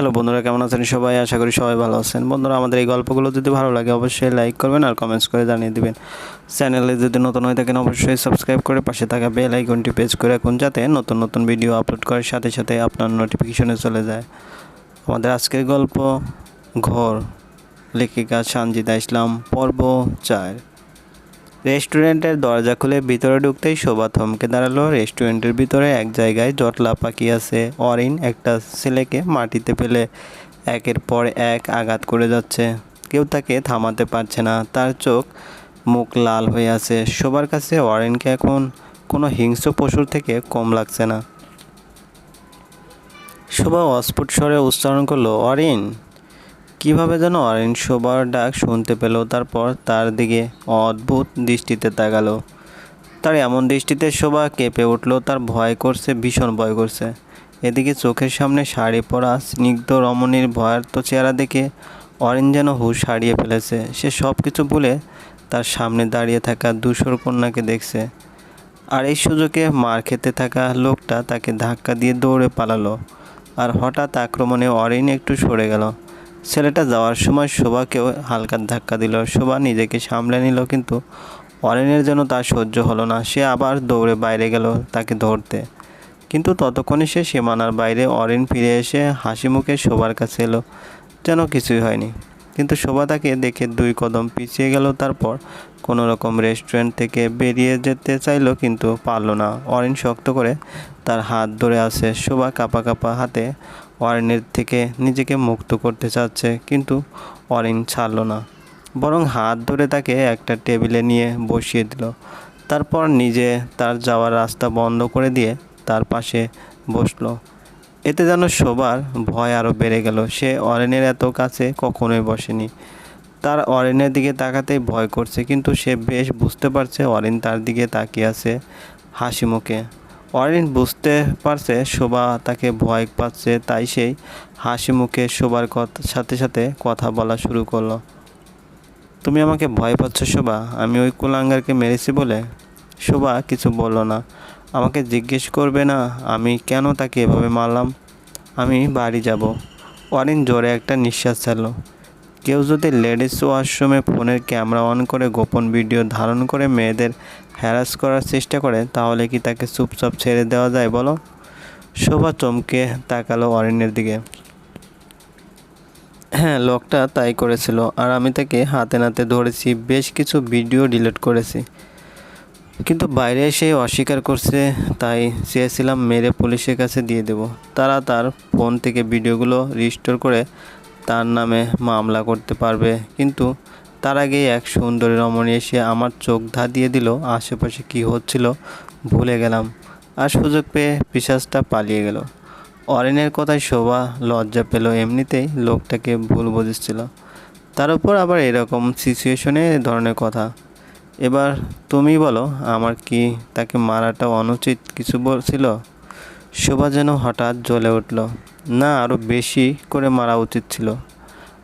Hello বন্ধুরা, কেমন আছেন সবাই? আশা করি সবাই ভালো আছেন। বন্ধুরা, আমাদের এই গল্পগুলো যদি ভালো লাগে অবশ্যই লাইক করবেন আর কমেন্টস করে জানিয়ে দিবেন। চ্যানেলে যদি নতুন হয়ে থাকেন, অবশ্যই সাবস্ক্রাইব করে পাশে থাকা বেল আইকনটি প্রেস করে রাখুন, যাতে নতুন নতুন ভিডিও আপলোড করার সাথে সাথে আপনার নোটিফিকেশনে চলে যায়। আমাদের আজকের গল্প, ঘর, লেখিকা সানজিদা ইসলাম, পর্ব চার। রেস্টুরেন্টের দরজা খুলে ভিতরে ঢুকতেই শোভা থমকে দাঁড়াল। রেস্টুরেন্টের ভিতরে এক জায়গায় জটলা পাকিয়ে আছে। অরিন, একটা ছেলেকে মাটিতে ফেলে একের পর এক আঘাত করে যাচ্ছে। কেউ তাকে থামাতে পারছে না। তার চোখ মুখ লাল হয়ে আছে। শোবার কাছে অরিনকে এখন কোনো হিংস্র পশুর থেকে কম লাগছে না। শোভা অস্ফুট স্বরে উচ্চারণ করল, অরিন! কীভাবে যেন অরেঞ্জ শোবার ডাক শুনতে পেল, তারপর তার দিকে অদ্ভুত দৃষ্টিতে তাকালো। তার এমন দৃষ্টিতে শোভা কেঁপে উঠল, তার ভয় করছে, ভীষণ ভয় করছে। এদিকে চোখের সামনে শাড়ি পরা স্নিগ্ধ রমণীর ভয়ার্ত চেহারা দেখে অরেঞ্জ যেন হুশ হারিয়ে ফেলেছে। সে সব কিছু ভুলে তার সামনে দাঁড়িয়ে থাকা দুশোর কন্যাকে দেখছে। আর এই সুযোগে মার খেতে থাকা লোকটা তাকে ধাক্কা দিয়ে দৌড়ে পালালো। আর হঠাৎ আক্রমণে অরিন একটু সরে গেল। ছেলেটা যাওয়ার সময় শোভাকেও হালকা ধাক্কা দিল। শোভা নিজেকে সামলে নিল, কিন্তু অরিনের জন্য তার সহ্য হলো না। সে আবার দৌড়ে বাইরে গেল তাকে ধরতে। কিন্তু ততক্ষণে সে সীমানার বাইরে অরিন ফিরে এসে হাসি মুখে শোভার কাছে এলো, যেন কিছুই হয়নি। কিন্তু শোভা তাকে দেখে দুই কদম পিছিয়ে গেল, তারপর কোনো রকম রেস্টুরেন্ট থেকে বেরিয়ে যেতে চাইলো, কিন্তু পারল না। অরিন শক্ত করে তার হাত ধরে আছে। শোভা কাপা কাপা হাতে অরিনের থেকে নিজেকে মুক্ত করতে চাচ্ছে, কিন্তু অরিন ছাড়লো না। বরং হাত ধরে তাকে একটা টেবিলে নিয়ে বসিয়ে দিল। তারপর নিজে তার যাওয়ার রাস্তা বন্ধ করে দিয়ে তার পাশে বসল। এতে যেন শোবার ভয় আরও বেড়ে গেল। সে অরেনের এত কাছে কখনোই বসেনি। তার অরেনের দিকে তাকাতেই ভয় করছে, কিন্তু সে বেশ বুঝতে পারছে অরিন তার দিকে তাকিয়ে আছে হাসি মুখে। অরিন বুঝতে পারছে শোভা তাকে ভয় পাচ্ছে, তাই সেই হাসি মুখে কথা সাথে সাথে কথা বলা শুরু করল। তুমি আমাকে ভয় পাচ্ছ শোভা? আমি ওই কুলাঙ্গারকে মেরেছি বলে? শোভা কিছু বলল না। আমাকে জিজ্ঞেস করবে না, আমি কেন তাকে এভাবে মারলাম? আমি বাড়ি যাব। অরিন জোরে একটা নিঃশ্বাস ছাড়লো। কেউ যদি লেডিস ওয়াশরুমে ফোনের ক্যামেরা অন করে গোপন ভিডিও ধারণ করে মেয়েদের হ্যারাস করার চেষ্টা করে, তাহলে কি তাকে চুপচাপ ছেড়ে দেওয়া যায় বলো? শোভা চমকে তাকালো অরিনের দিকে। হ্যাঁ লোকটা তাই করেছিল, আর আমি তাকে হাতে নাতে ধরেছি, বেশ কিছু ভিডিও ডিলিট করেছি। কিন্তু বাইরে এসে অস্বীকার করছে, তাই চেয়েছিলাম মেরে পুলিশের কাছে দিয়ে দেব। তারা তার ফোন থেকে ভিডিওগুলো রিস্টোর করে তার নামে মামলা করতে পারবে। কিন্তু তার আগেই এক সুন্দরী রমণী এসে আমার চোখ ধা দিয়ে দিল, আশেপাশে কি হচ্ছিল? ভুলে গেলাম। আর সুযোগ পেয়ে পিসাজটা পালিয়ে গেল। অরিনের কথায় শোভা লজ্জা পেল, এমনিতেই লোকটাকে ভুল বুঝেছিল। তার উপর আবার এরকম সিচুয়েশনে ধরনের কথা। এবার তুমি বলো, আমার কি তাকে মারাটা অনুচিত কিছু বলছিল? শোভা যেন হঠাৎ জ্বলে উঠল। না আরও বেশি করে মারা উচিত ছিল।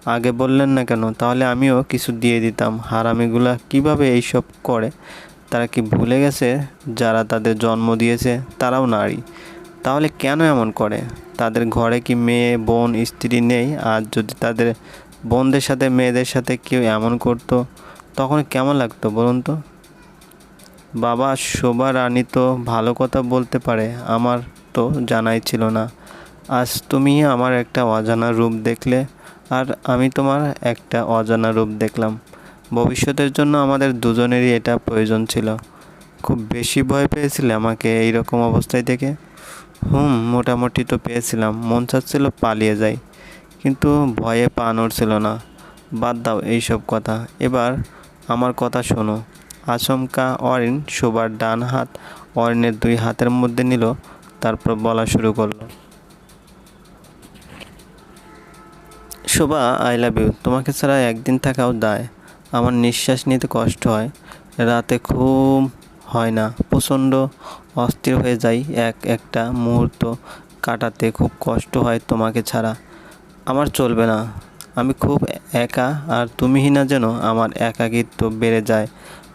আগে বললেন না কেন? তাহলে আমিও কিছু দিয়ে দিতাম। হারামিগুলা কীভাবে এইসব করে? তারা কি ভুলে গেছে? যারা তাদের জন্ম দিয়েছে, তারাও নারী। তাহলে কেন এমন করে? তাদের ঘরে কি মেয়ে, বোন, স্ত্রী নেই? আর যদি তাদের বোনদের সাথে, মেয়েদের সাথে কেউ এমন করতো, তখন কেমন লাগতো বলুন তো? বাবা, শোভা রানী তো ভালো কথা বলতে পারে। আমার তো জানাই ছিল না। আজ তুমি আমার একটা অজানা রূপ দেখলে, আর আমি তোমার একটা অজানা রূপ দেখলাম। ভবিষ্যতের জন্য আমাদের দুজনেরই এটা প্রয়োজন ছিল। খুব বেশি ভয় পেয়েছিলে আমাকে এই রকম অবস্থায় দেখে? হুম, মোটামুটি তো পেয়েছিলাম। মন চাচ্ছিল পালিয়ে যাই, কিন্তু ভয়ে পা নড়ছিল না। বাদ দাও এইসব কথা। এবার আমার কথা শোনো। আচমকা অরিন শোবার ডান হাত অরিনের দুই হাতের মধ্যে নিল, তারপর বলা শুরু করল শোভা আই লাভ ইউ তোমাকে ছাড়া একদিন থাকাও দায়। আমার নিঃশ্বাস নিতে কষ্ট হয়। রাতে খুব হয় না। প্রচণ্ড অস্থির হয়ে যাই এক একটা মুহূর্ত কাটাতে। খুব কষ্ট হয় তোমাকে ছাড়া। আমার চলবে না। আমি খুব একা, আর তুমিহীনা যেন আমার একাকিত্ব বেড়ে যায়।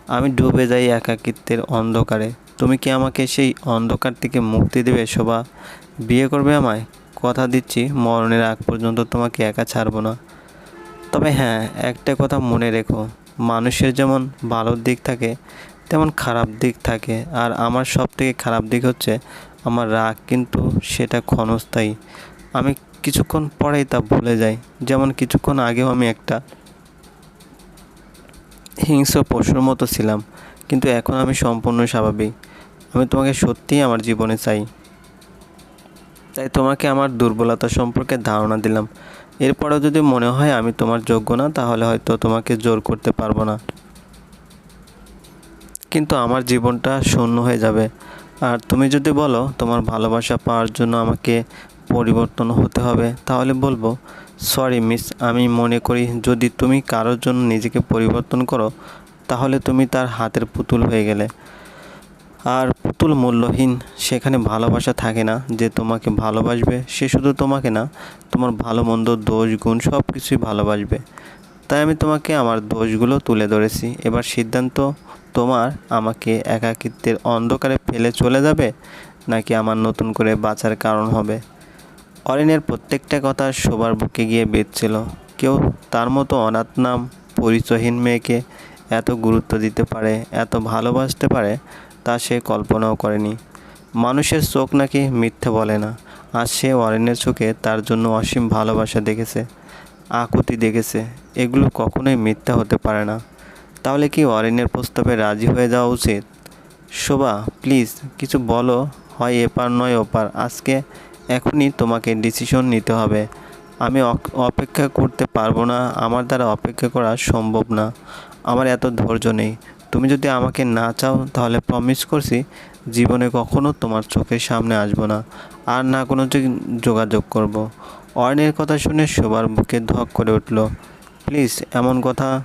আমি ডুবে যাই একাকিত্বের অন্ধকারে। তুমি কি আমাকে সেই অন্ধকার থেকে মুক্তি দেবে শোভা? বিয়ে করবে আমায়? কথা দিচ্ছি, মরণের আগ পর্যন্ত তোমাকে একা ছাড়বো না। তবে হ্যাঁ একটা কথা মনে রেখো, মানুষের যেমন ভালো দিক থাকে, তেমন খারাপ দিক থাকে। আর আমার সব থেকে খারাপ দিক হচ্ছে, আমার রাগ কিন্তু সেটা ক্ষণস্থায়ী। আমি কিছুক্ষণ পরেই তা ভুলে যাই, যেমন কিছুক্ষণ আগেও আমি একটা হিংস্র পশুর মতো ছিলাম, কিন্তু এখন আমি সম্পূর্ণ স্বাভাবিক। আমি তোমাকে সত্যিই আমার জীবনে চাই। তাই তোমাকে আমার দুর্বলতা সম্পর্কে ধারণা দিলাম। এরপরেও যদি মনে হয় আমি তোমার যোগ্য না, তাহলে হয়তো তোমাকে জোর করতে পারব না। কিন্তু আমার জীবনটা শূন্য হয়ে যাবে। আর তুমি যদি বলো, তোমার ভালোবাসা পাওয়ার জন্য আমাকে পরিবর্তন হতে হবে, তাহলে বলব, সরি মিস, আমি মনে করি যদি তুমি কারোর জন্য নিজেকে পরিবর্তন করো, তাহলে তুমি তার হাতের পুতুল হয়ে গেলে। আর পুতুল মূল্যহীন, সেখানে ভালোবাসা থাকে না। যে তোমাকে ভালোবাসবে, সে শুধু তোমাকে না, তোমার ভালো মন্দ, দোষ, গুণ সব কিছুই ভালোবাসবে। তাই আমি তোমাকে আমার দোষগুলো তুলে ধরেছি। এবার সিদ্ধান্ত তোমার, আমাকে একাকিত্বের অন্ধকারে ফেলে চলে যাবে, নাকি আমার নতুন করে বাঁচার কারণ হবে? অরিনের প্রত্যেকটা কথা সবার বুকে গিয়ে বেঁধছিল। কেউ তার মতো অনাথ নাম, পরিচয়হীন মেয়েকে এত গুরুত্ব দিতে পারে, এত ভালোবাসতে পারে তা সে কল্পনাও করেনি। মানুষের চোখ নাকি মিথ্যে বলে না। আর সে অরণ্যের চোখে তার জন্য অসীম ভালোবাসা দেখেছে, আকুতি দেখেছে। এগুলো কখনোই মিথ্যা হতে পারে না। তাহলে কি অরণ্যের প্রস্তাবে রাজি হয়ে যাওয়া উচিত? শোভা, প্লিজ, কিছু বলো। হয় এপার নয় ওপার। আজকে এখনই তোমাকে ডিসিশন নিতে হবে। আমি অপেক্ষা করতে পারব না। আমার দ্বারা অপেক্ষা করা সম্ভব না। আমার এত ধৈর্য নেই। তুমি যদি আমাকে না চাও, তাহলে প্রমিস করছি জীবনে কখনো তোমার চোখের সামনে আসব না। আর না কোনো যোগাযোগ করব। অয়নের কথা শুনে সবার বুকে ধক করে উঠল। প্লিজ, এমন কথা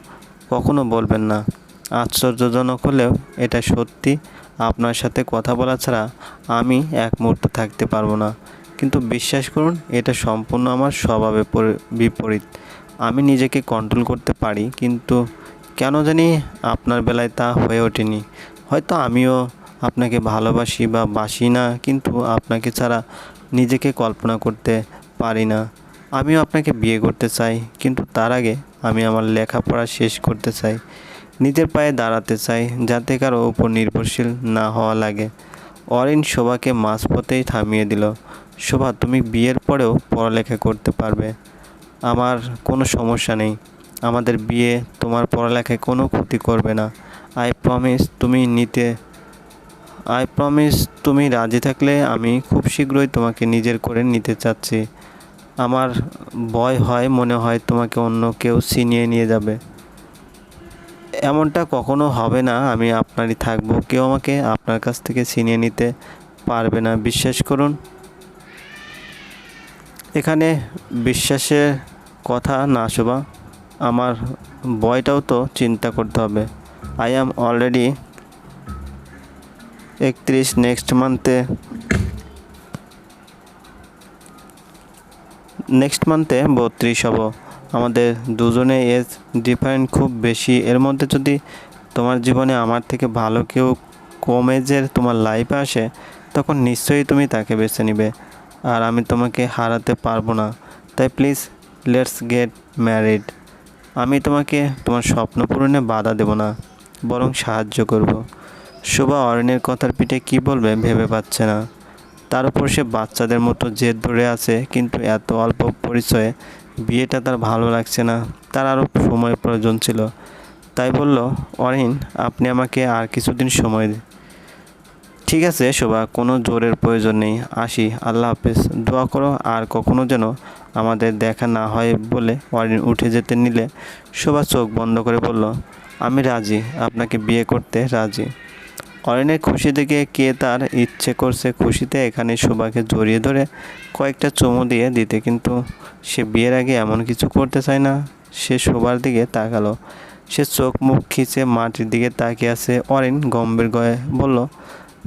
কখনো বলবেন না। আশ্চর্যজনক হলেও এটা সত্যি। আপনার সাথে কথা বলা ছাড়া আমি এক মুহূর্ত থাকতে পারব না। কিন্তু বিশ্বাস করুন, এটা সম্পূর্ণ আমার স্বভাবে বিপরীত। আমি নিজেকে কন্ট্রোল করতে পারি, কিন্তু কেন জানি আপনার বেলায় তা হয়ে ওঠেনি। হয়তো আমিও আপনাকে ভালোবাসি বা বাসি না, কিন্তু আপনাকে ছাড়া নিজেকে কল্পনা করতে পারি না। আমিও আপনাকে বিয়ে করতে চাই, কিন্তু তার আগে আমি আমার লেখাপড়া শেষ করতে চাই। নিজের পায়ে দাঁড়াতে চাই, যাতে কারও ওপর নির্ভরশীল না হওয়া লাগে। অরিন শোভাকে মাঝপথেই থামিয়ে দিল। শোভা, তুমি বিয়ের পরেও পড়ালেখা করতে পারবে। আমার কোনো সমস্যা নেই। আমাদের বিয়ে তোমার পড়ালেখায় কোনো ক্ষতি করবে না। আই প্রমিস তুমি নিতে আই প্রমিস তুমি রাজি থাকলে আমি খুব শীঘ্রই তোমাকে নিজের করে নিতে চাচ্ছি। আমার ভয় হয়, মনে হয় তোমাকে অন্য কেউ ছিনিয়ে নিয়ে যাবে। এমনটা কখনো হবে না, আমি আপনারই থাকব। কেউ আমাকে আপনার কাছ থেকে ছিনিয়ে নিতে পারবে না, বিশ্বাস করুন। এখানে বিশ্বাসের কথা না শোভা। আমার বয়টাও তো চিন্তা করতে হবে। আই অ্যাম অলরেডি একত্রিশ নেক্সট মান্থে নেক্সট মান্থে বত্রিশ হব। আমাদের দুজনে এজ ডিফারেন্ট খুব বেশি। এর মধ্যে যদি তোমার জীবনে আমার থেকে ভালো কেউ কম এজের তোমার লাইফে আসে, তখন নিশ্চয়ই তুমি তাকে বেছে নিবে। আর আমি তোমাকে হারাতে পারব না। তাই প্লিজ লেটস গেট ম্যারিড আমি তোমাকে তোমার স্বপ্ন পূরণে বাধা দেব না, বরং সাহায্য করব। শোভা অরণ্যের কথার পিঠে কী বলবে ভেবে পাচ্ছে না। তার উপর সে বাচ্চাদের মতো জেদ ধরে আছে, কিন্তু এত অল্প পরিচয়ে বিয়েটা তার ভালো লাগছে না। তার আরও সময় প্রয়োজন ছিল। তাই বলল, অরিন, আপনি আমাকে আর কিছুদিন সময় দিন ঠিক আছে শোভা, কোনো জোরের প্রয়োজন নেই। আসি, আল্লাহ হাফেজ। দোয়া করো, আর কখনো যেন আমাদের দেখা না হয় বলে অরিন উঠে যেতে নিলে শোভা চোখ বন্ধ করে বলল, আমি রাজি, আপনাকে বিয়ে করতে রাজি। অরিনের খুশি দেখে কে তার ইচ্ছে করছে খুশিতে এখানে শোভাকে জড়িয়ে ধরে কয়েকটা চুমু দিয়ে দিতে, কিন্তু সে বিয়ের আগে এমন কিছু করতে চায় না। সে শোভার দিকে তাকালো। সে চোখ মুখ খিচে মাটির দিকে তাকিয়ে আছে। অরিন গম্ভীর গয়ে বলল,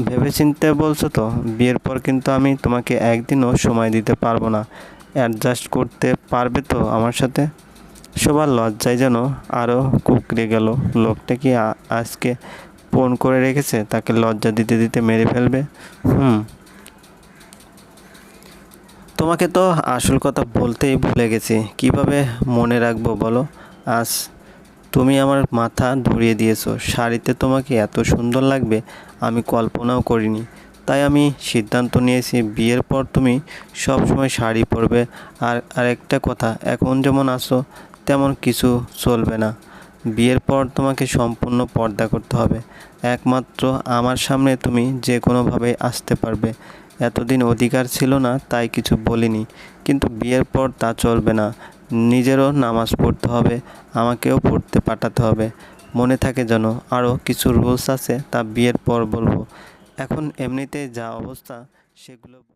ভেবেচিন্তে বলছো তো, বিয়ের পর কিন্তু আমি তোমাকে একদিনও সময় দিতে পারব না। অ্যাডজাস্ট করতে পারবে তো আমার সাথে? সবার লজ্জায় যেন আরও কুকড়ে গেল। লোকটা কি আজকে ফোন করে রেখেছে? তাকে লজ্জা দিতে দিতে মেরে ফেলবে? হুম। তোমাকে তো আসল কথা বলতেই ভুলে গেছি। কীভাবে মনে রাখব বলো? আজ তুমি আমার মাথা ধরিয়ে দিয়েছ। শাড়িতে তোমাকে এত সুন্দর লাগবে, আমি কল্পনাও করিনি। তাই আমি সিদ্ধান্ত নিয়েছি, বিয়ের পর তুমি সব সময় শাড়ি পরবে। আর আরেকটা কথা, এখন যেমন আসো তেমন কিছু চলবে না। বিয়ের পর তোমাকে সম্পূর্ণ পর্দা করতে হবে। একমাত্র আমার সামনে তুমি যে কোনোভাবে আসতে পারবে। এতদিন অধিকার ছিল না, তাই কিছু বলিনি। কিন্তু বিয়ের পর তা চলবে না। নিজেরও নামাজ পড়তে হবে, আমাকেও পড়তে পাঠাতে হবে। মনে থাকে যেন আরও কিছু রুলস আছে, তা বিয়ের পর বলব। এখন এমনিতে যা অবস্থা সেগুলো